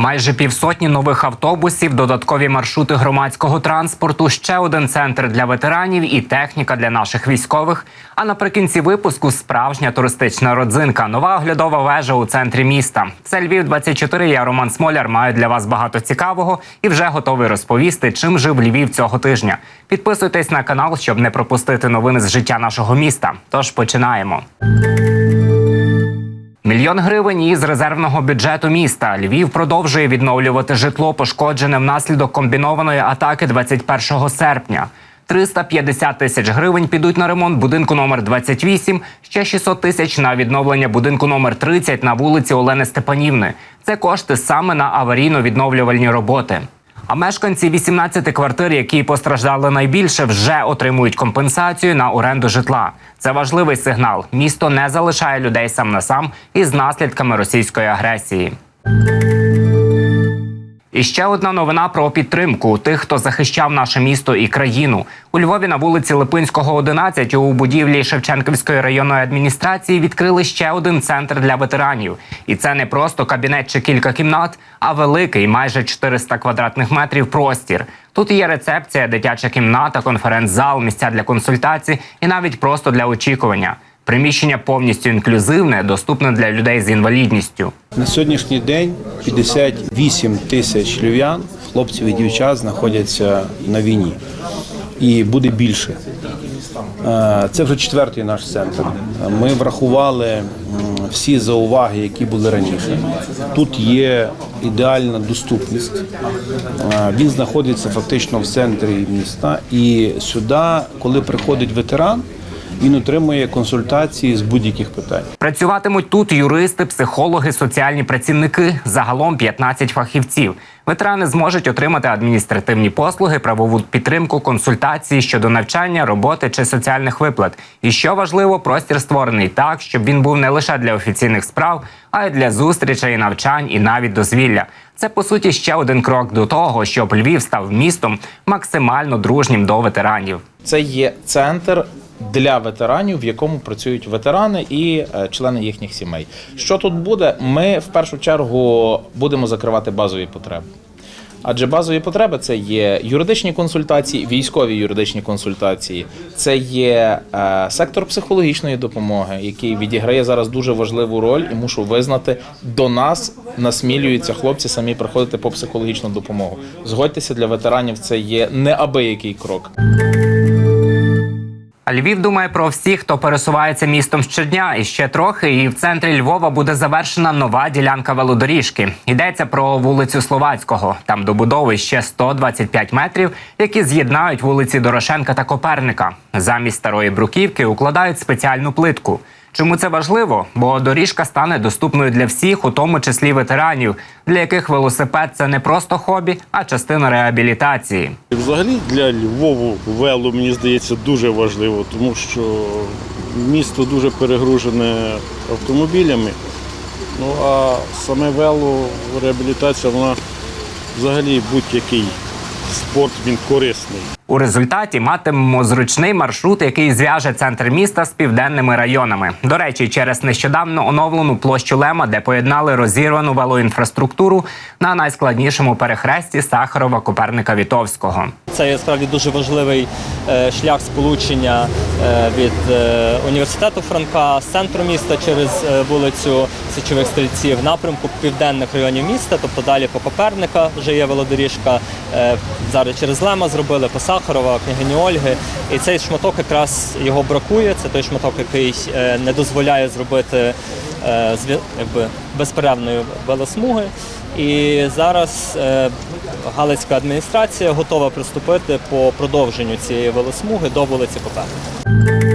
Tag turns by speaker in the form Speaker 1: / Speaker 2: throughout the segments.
Speaker 1: Майже півсотні нових автобусів, додаткові маршрути громадського транспорту, ще один центр для ветеранів і техніка для наших військових. А наприкінці випуску справжня туристична родзинка, нова оглядова вежа у центрі міста. Це Львів 24 Я Роман Смоляр. Маю для вас багато цікавого і вже готовий розповісти, чим жив Львів цього тижня. Підписуйтесь на канал, щоб не пропустити новини з життя нашого міста. Тож починаємо. Мільйон гривень із резервного бюджету міста Львів продовжує відновлювати житло, пошкоджене внаслідок комбінованої атаки 21 серпня. 350 тисяч гривень підуть на ремонт будинку номер 28, ще 600 тисяч на відновлення будинку номер 30 на вулиці Олени Степанівни. Це кошти саме на аварійно-відновлювальні роботи. А мешканці 18 квартир, які постраждали найбільше, вже отримують компенсацію на оренду житла. Це важливий сигнал. Місто не залишає людей сам на сам із наслідками російської агресії. І ще одна новина про підтримку тих, хто захищав наше місто і країну. У Львові на вулиці Липинського, 11 у будівлі Шевченківської районної адміністрації відкрили ще один центр для ветеранів. І це не просто кабінет чи кілька кімнат, а великий, майже 400 квадратних метрів простір. Тут є рецепція, дитяча кімната, конференц-зал, місця для консультацій і навіть просто для очікування. Приміщення повністю інклюзивне, доступне для людей з інвалідністю.
Speaker 2: На сьогоднішній день 58 тисяч львів'ян, хлопців і дівчат знаходяться на війні. І буде більше. Е, Це вже четвертий наш центр. Ми врахували всі зауваги, які були раніше. Тут є ідеальна доступність. Е, Він знаходиться фактично в центрі міста. І сюди, коли приходить ветеран, він отримує консультації з будь-яких питань.
Speaker 1: Працюватимуть тут юристи, психологи, соціальні працівники, загалом 15 фахівців. Ветерани зможуть отримати адміністративні послуги, правову підтримку, консультації щодо навчання, роботи чи соціальних виплат. І що важливо, простір створений так, щоб він був не лише для офіційних справ, а й для зустрічей, навчань і навіть дозвілля. Це по суті ще один крок до того, щоб Львів став містом максимально дружнім до ветеранів.
Speaker 3: Це є центр для ветеранів, в якому працюють ветерани і е, члени їхніх сімей. Що тут буде? Ми в першу чергу будемо закривати базові потреби. Адже базові потреби це є юридичні консультації, військові юридичні консультації, це є е, сектор психологічної допомоги, який відіграє зараз дуже важливу роль, і мушу визнати, до нас насмілюються хлопці самі приходити по психологічну допомогу. Згодьтеся, для ветеранів це є неабиякий крок.
Speaker 1: Львів думає про всіх, хто пересувається містом щодня. І ще трохи, і в центрі Львова буде завершена нова ділянка велодоріжки. Йдеться про вулицю Словацького. Там добудови ще 125 метрів, які з'єднають вулиці Дорошенка та Коперника. Замість старої бруківки укладають спеціальну плитку. Чому це важливо? Бо доріжка стане доступною для всіх, у тому числі ветеранів, для яких велосипед це не просто хобі, а частина реабілітації.
Speaker 4: Взагалі для Львову вело, мені здається, дуже важливо, тому що місто дуже перегружене автомобілями. Ну а саме вело, реабілітація, вона взагалі будь-який спорт він корисний.
Speaker 1: У результаті матимемо зручний маршрут, який зв'яже центр міста з південними районами. До речі, через нещодавно оновлену площу Лема, де поєднали розірвану велоінфраструктуру на найскладнішому перехресті Сахарова Коперника Вітовського.
Speaker 5: Це є справді дуже важливий е, шлях сполучення е, від е, університету Франка з центру міста через вулицю Січових Стрільців, напрямку південних районів міста, тобто далі по Коперника вже є велодоріжка. Зараз через Лема зробили по Сахарова, княгині Ольги. І цей шматок якраз його бракує. Це той шматок, який е, не дозволяє зробити е, якби, безперервної велосмуги. І зараз е, Галицька адміністрація готова приступити по продовженню цієї велосмуги до вулиці Коперника.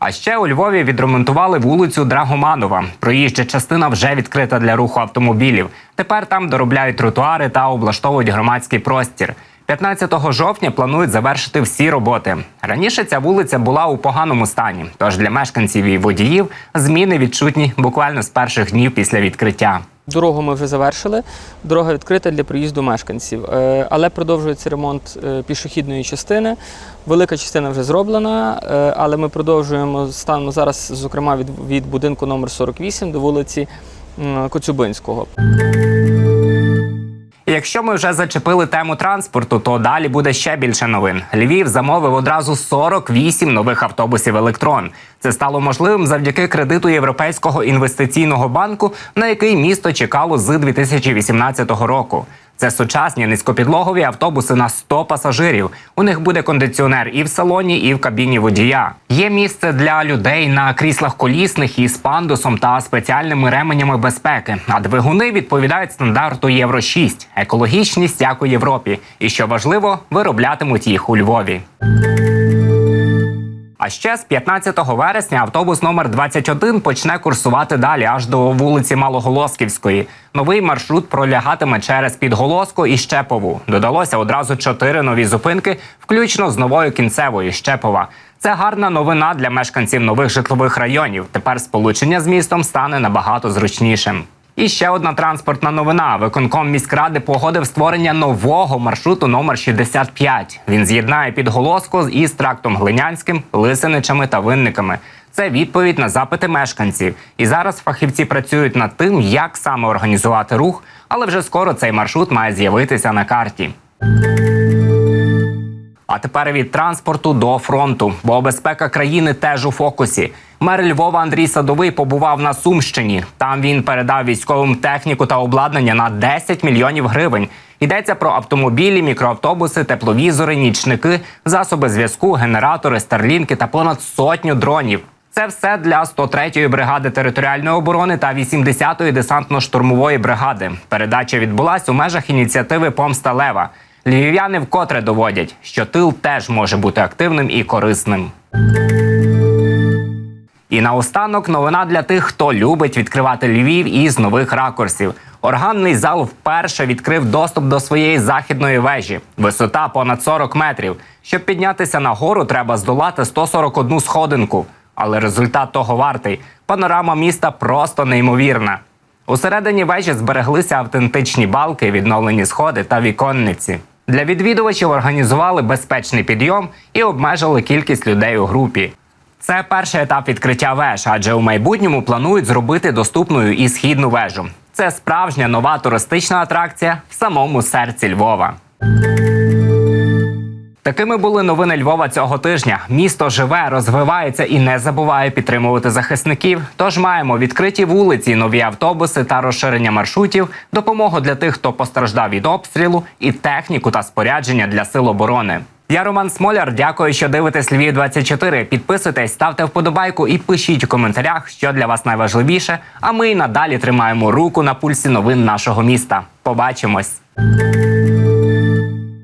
Speaker 1: А ще у Львові відремонтували вулицю Драгоманова. Проїжджа частина вже відкрита для руху автомобілів. Тепер там доробляють тротуари та облаштовують громадський простір. 15 жовтня планують завершити всі роботи. Раніше ця вулиця була у поганому стані, тож для мешканців і водіїв зміни відчутні буквально з перших днів після відкриття.
Speaker 6: Дорогу ми вже завершили. Дорога відкрита для приїзду мешканців. Е, Але продовжується ремонт е, пішохідної частини. Велика частина вже зроблена, е, але ми продовжуємо станемо зараз, зокрема, від, від будинку номер 48 до вулиці м,
Speaker 1: Якщо ми вже зачепили тему транспорту, то далі буде ще більше новин. Львів замовив одразу 48 нових автобусів електрон. Це стало можливим завдяки кредиту Європейського інвестиційного банку, на який місто чекало з 2018 року. Це сучасні низькопідлогові автобуси на 100 пасажирів. У них буде кондиціонер і в салоні, і в кабіні водія. Є місце для людей на кріслах колісних із пандусом та спеціальними ременями безпеки. А двигуни відповідають стандарту Євро 6 екологічність як у Європі. І що важливо, вироблятимуть їх у Львові. А ще з 15 вересня автобус номер 21 почне курсувати далі аж до вулиці Малоголосківської. Новий маршрут пролягатиме через Підголоску і Щепову. Додалося одразу чотири нові зупинки, включно з новою кінцевою Щепова. Це гарна новина для мешканців нових житлових районів. Тепер сполучення з містом стане набагато зручнішим. І ще одна транспортна новина. Виконком міськради погодив створення нового маршруту номер 65. Він з'єднає підголоску із трактом Глинянським, Лисиничами та Винниками. Це відповідь на запити мешканців. І зараз фахівці працюють над тим, як саме організувати рух, але вже скоро цей маршрут має з'явитися на карті. А тепер від транспорту до фронту, бо безпека країни теж у фокусі. Мер Львова Андрій Садовий побував на Сумщині. Там він передав військовим техніку та обладнання на 10 мільйонів гривень. Йдеться про автомобілі, мікроавтобуси, тепловізори, нічники, засоби зв'язку, генератори, старлінки та понад сотню дронів. Це все для 103-ї бригади територіальної оборони та 80-ї десантно-штурмової бригади. Передача відбулась у межах ініціативи Помста Лева. Львів'яни вкотре доводять, що тил теж може бути активним і корисним. І наостанок новина для тих, хто любить відкривати Львів із нових ракурсів. Органний зал вперше відкрив доступ до своєї західної вежі. Висота понад 40 метрів. Щоб піднятися на гору, треба здолати 141 сходинку. Але результат того вартий. Панорама міста просто неймовірна. Усередині вежі збереглися автентичні балки, відновлені сходи та віконниці. Для відвідувачів організували безпечний підйом і обмежили кількість людей у групі. Це перший етап відкриття веж, адже у майбутньому планують зробити доступною і східну вежу. Це справжня нова туристична атракція в самому серці Львова. Такими були новини Львова цього тижня. Місто живе, розвивається і не забуває підтримувати захисників. Тож маємо відкриті вулиці, нові автобуси та розширення маршрутів, допомогу для тих, хто постраждав від обстрілу, і техніку та спорядження для сил оборони. Я Роман Смоляр. Дякую, що дивитесь Львів 24 Підписуйтесь, ставте вподобайку і пишіть у коментарях, що для вас найважливіше. А ми й надалі тримаємо руку на пульсі новин нашого міста. Побачимось.